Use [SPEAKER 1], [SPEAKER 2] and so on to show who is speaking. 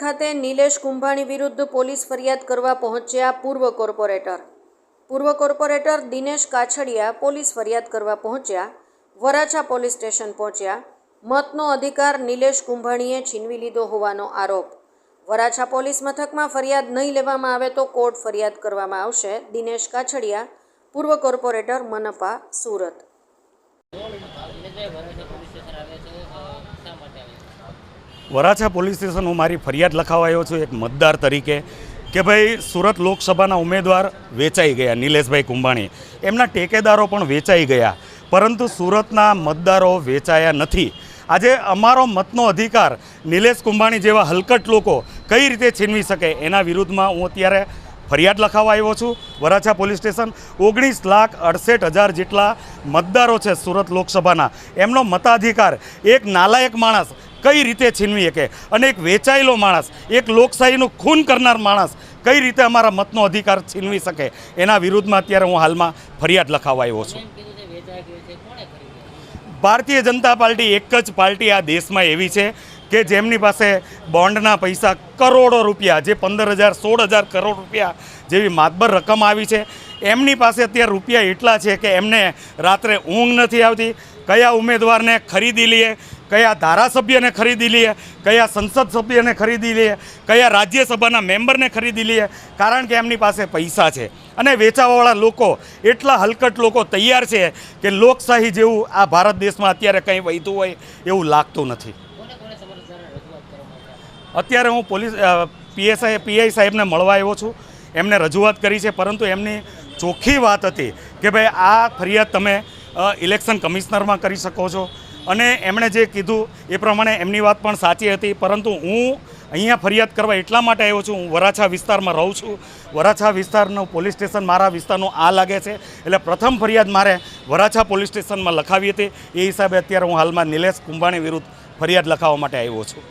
[SPEAKER 1] ખાતે નિલેશ કુંભાણી વિરુદ્ધ પોલીસ ફરિયાદ કરવા પહોંચ્યા પૂર્વ કોર્પોરેટર. પૂર્વ કોર્પોરેટર દિનેશ કાછડિયા પોલીસ ફરિયાદ કરવા પહોંચ્યા. વરાછા પોલીસ સ્ટેશન પહોંચ્યા. મતનો અધિકાર નિલેશ કુંભાણીએ છીનવી લીધો હોવાનો આરોપ. વરાછા પોલીસ મથકમાં ફરિયાદ નહીં લેવામાં આવે તો કોર્ટ ફરિયાદ કરવામાં આવશે. દિનેશ કાછડિયા, પૂર્વ કોર્પોરેટર મનપા, સુરત.
[SPEAKER 2] વરાછા પોલીસ સ્ટેશન હું મારી ફરિયાદ લખાવા આવ્યો છું એક મતદાર તરીકે કે ભાઈ સુરત લોકસભાના ઉમેદવાર વેચાઈ ગયા, નિલેશભાઈ કુંભાણી. એમના ટેકેદારો પણ વેચાઈ ગયા, પરંતુ સુરતના મતદારો વેચાયા નથી. આજે અમારો મતનો અધિકાર નિલેશ કુંભાણી જેવા હલકટ લોકો કઈ રીતે છીનવી શકે એના વિરુદ્ધમાં હું અત્યારે ફરિયાદ લખાવા આવ્યો છું. વરાછા પોલીસ સ્ટેશન ઓગણીસ લાખ અડસઠ હજાર જેટલા મતદારો છે સુરત લોકસભાના. એમનો મતાધિકાર એક નાલાયક માણસ કઈ રીતે છીનવી શકે? અને એક વેચાયેલો માણસ, એક લોકશાહીનું ખૂન કરનાર માણસ કઈ રીતે અમારા મતનો અધિકાર છીનવી શકે? એના વિરુદ્ધમાં અત્યારે હું હાલમાં ફરિયાદ લખાવવા આવ્યો છું. ભારતીય જનતા પાર્ટી એક જ પાર્ટી આ દેશમાં એવી છે કે જેમની પાસે બોન્ડના પૈસા કરોડો રૂપિયા, જે પંદર હજાર સોળ હજાર કરોડ રૂપિયા જેવી માતબર રકમ આવી છે. એમની પાસે અત્યારે રૂપિયા એટલા છે કે એમને રાત્રે ઊંઘ નથી આવતી. કયા ઉમેદવારને ખરીદી લઈએ? કયા ધારાસભ્યને ખરીદી લઈએ, કયા સંસદ સભ્યને ખરીદી લઈએ, કયા રાજ્યસભાના મેમ્બરને ખરીદી લઈએ, કારણ કે એમની પાસે પૈસા છે. અને વેચાવાવાળા લોકો, એટલા હલકટ લોકો તૈયાર છે કે લોકશાહી જેવું આ ભારત દેશમાં અત્યારે કંઈ વહેતું હોય એવું લાગતું નથી. અત્યારે હું પોલીસ પીએસઆઈ, પીઆઈ સાહેબને મળવા આવ્યો છું. એમને રજૂઆત કરી છે, પરંતુ એમની ચોખ્ખી વાત હતી કે ભાઈ આ ફરિયાદ તમે ઇલેક્શન કમિશનરમાં કરી શકો છો. અને એમણે જે કીધું એ પ્રમાણે એમની વાત પણ સાચી હતી, પરંતુ હું અહીંયા ફરિયાદ કરવા એટલા માટે આવ્યો છું, હું વરાછા વિસ્તારમાં રહું છું. વરાછા વિસ્તારનું પોલીસ સ્ટેશન મારા વિસ્તારનું આ લાગે છે. એટલે પ્રથમ ફરિયાદ મારે વરાછા પોલીસ સ્ટેશનમાં લખાવી હતી. એ હિસાબે અત્યારે હું હાલમાં નિલેશ કુંભાણી વિરુદ્ધ ફરિયાદ લખાવવા માટે આવ્યો છું.